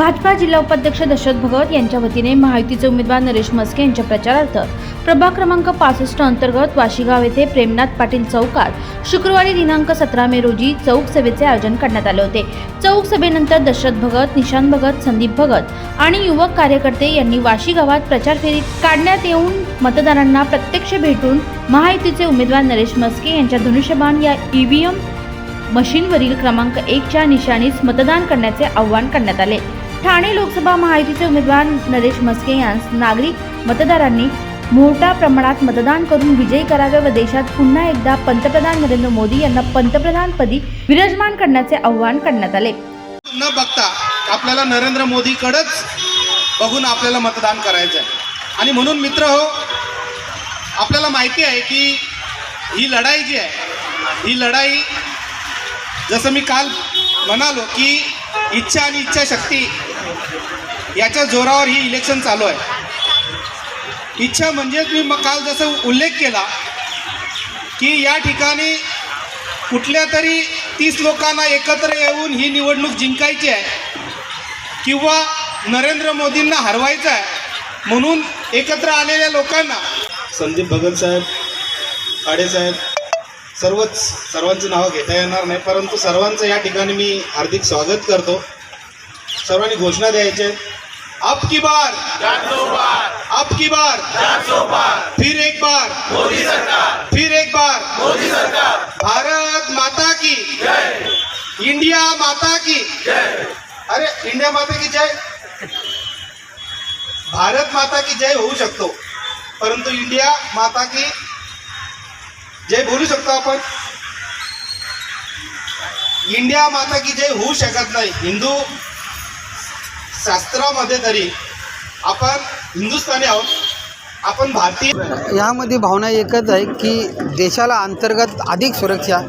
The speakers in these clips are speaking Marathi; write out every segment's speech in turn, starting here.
भाजपा जिल्हा उपाध्यक्ष दशरथ भगत यांच्या वतीने महायुतीचे उमेदवार नरेश मस्के यांच्या प्रचारार्थ प्रभाग क्रमांक पासष्ट अंतर्गत वाशीगाव येथे प्रेमनाथ पाटील चौकात शुक्रवारी दिनांक सतरा मे रोजी चौक सभेचे आयोजन करण्यात आले होते. चौक सभेनंतर दशरथ भगत निशांत भगत संदीप भगत आणि युवक कार्यकर्ते यांनी वाशी गावात प्रचार फेरी काढण्यात येऊन मतदारांना प्रत्यक्ष भेटून महायुतीचे उमेदवार नरेश मस्के यांच्या धनुष्यबाण या ईव्हीएम मशीनवरील क्रमांक एकच्या निशाणीस मतदान करण्याचे आवाहन करण्यात आले. ठाणे लोकसभा महायुतीचे उमेदवार नरेश मस्के यांस नागरिक मतदारांनी मोठ्या प्रमाणात मतदान करून विजयी करावे व देशात पुन्हा एकदा पंतप्रधान नरेंद्र मोदी यांना पंतप्रधानपदी विराजमान करण्याचे आवाहन करण्यात आले. न बघता आपल्याला नरेंद्र मोदीकडंच बघून आपल्याला मतदान करायचं आहे. आणि म्हणून मित्र हो आपल्याला माहिती आहे की ही लढाई जी आहे ही लढाई जसं मी काल म्हणालो की इच्छा आणि इच्छाशक्ती याच्या जोरावर ही इलेक्शन चालू आहे. इच्छा म्हणजेच मी मग काल जसं उल्लेख केला की या ठिकाणी कुठल्या तरी तीस लोकांना एकत्र येऊन ही निवडणूक जिंकायची आहे किंवा नरेंद्र मोदींना हरवायचं आहे म्हणून एकत्र आलेल्या लोकांना. संदीप भगत साहेब खाडे साहेब सर्वच सर्वांची नावं घेता येणार नाही परंतु सर्वांचं या ठिकाणी मी हार्दिक स्वागत करतो. सर्वांनी घोषणा द्यायच्या आहेत अब की बार. अब की बार. फिर एक बार. फिर एक बार. भारत माता की. इंडिया माता की. अरे इंडिया माता की जय. भारत माता की जय होऊ शकतो. परंतु इंडिया माता की जय बोलू शकतो आपण. इंडिया माता की जय होऊ शकत नाही. हिंदू शास्त्रामध्ये तरी आपण हिंदुस्थानी आहोत. आपण भारतीय यामध्ये भावना एकच आहे की देशाला अंतर्गत अधिक सुरक्षा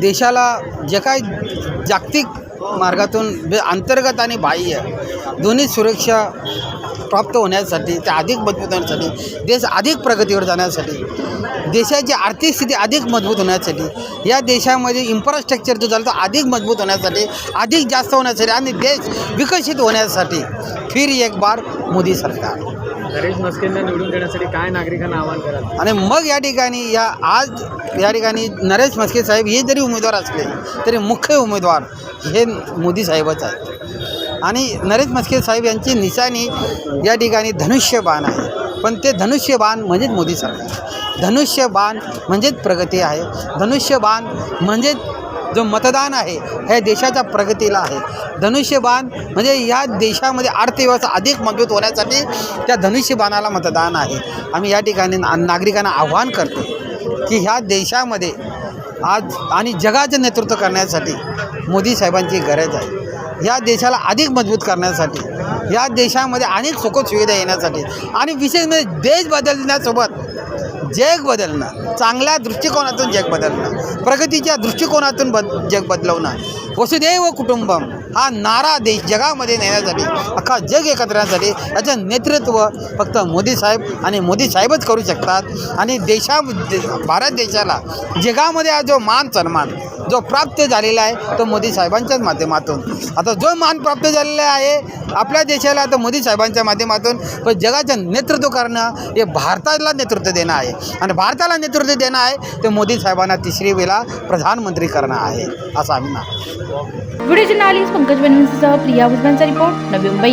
देशाला जे काय जागतिक मार्गातून अंतर्गत आणि बाह्य दोन्ही सुरक्षा प्राप्त होण्यासाठी ते अधिक मजबूत होण्यासाठी देश अधिक प्रगतीवर जाण्यासाठी देशाची आर्थिक स्थिती अधिक मजबूत होण्यासाठी या देशामध्ये इन्फ्रास्ट्रक्चर जो झालं तो अधिक मजबूत होण्यासाठी अधिक जास्त होण्यासाठी आणि देश विकसित होण्यासाठी फिर एक बार मोदी सरकार. नरेश मस्केंना निवडून देण्यासाठी काय नागरिकांना आवाहन कराल? आणि मग या ठिकाणी या आज या ठिकाणी नरेश मस्के साहेब हे जरी उमेदवार असले तरी मुख्य उमेदवार हे मोदी साहेबच आहेत. आणि नरेश मस्के साहेब यांची निशाणी या ठिकाणी धनुष्यबाण आहे. पण ते धनुष्यबाण म्हणजेच मोदी सरकार. धनुष्यबाण म्हणजेच प्रगती आहे. धनुष्यबाण म्हणजेच जो मतदान आहे हे देशाच्या प्रगतीला आहे. धनुष्यबाण म्हणजे या देशामध्ये अर्थव्यवस्था अधिक मजबूत होण्यासाठी त्या धनुष्यबाणाला मतदान आहे. आम्ही या ठिकाणी ना नागरिकांना आव्हान करतो की ह्या देशामध्ये आज आणि जगाचं नेतृत्व करण्यासाठी मोदी साहेबांची गरज आहे. या देशाला अधिक मजबूत करण्यासाठी या देशामध्ये अनेक सुखसुविधा येण्यासाठी आणि विशेष म्हणजे देश बदलण्यासोबत जग बदलणं चांगल्या दृष्टिकोनातून जग बदलणं प्रगतीच्या दृष्टिकोनातून बद जग बदलवणं वसुदैव कुटुंबम हा नारा देश जगामध्ये नेण्यासाठी अख्खा जग एकत्र येण्यासाठी याचं नेतृत्व फक्त मोदी साहेब आणि मोदी साहेबच करू शकतात. आणि देशा भारत देशाला जगामध्ये हा जो मान सन्मान जो प्राप्त झालेला आहे तो मोदी साहेबांच्याच माध्यमातून. आता जो मान प्राप्त झालेला आहे आपल्या देशाला तर मोदी साहेबांच्या माध्यमातून पण जगाचं नेतृत्व करणं हे भारताला नेतृत्व देणं आहे. आणि भारताला नेतृत्व देणं आहे ते मोदी साहेबांना तिसरी वेळा प्रधानमंत्री करणं आहे असं आम्ही ना व्हिडिओ जर्नालिस्ट पंकज बनवंशीसह प्रिया भुजबळचा रिपोर्ट नवी मुंबई.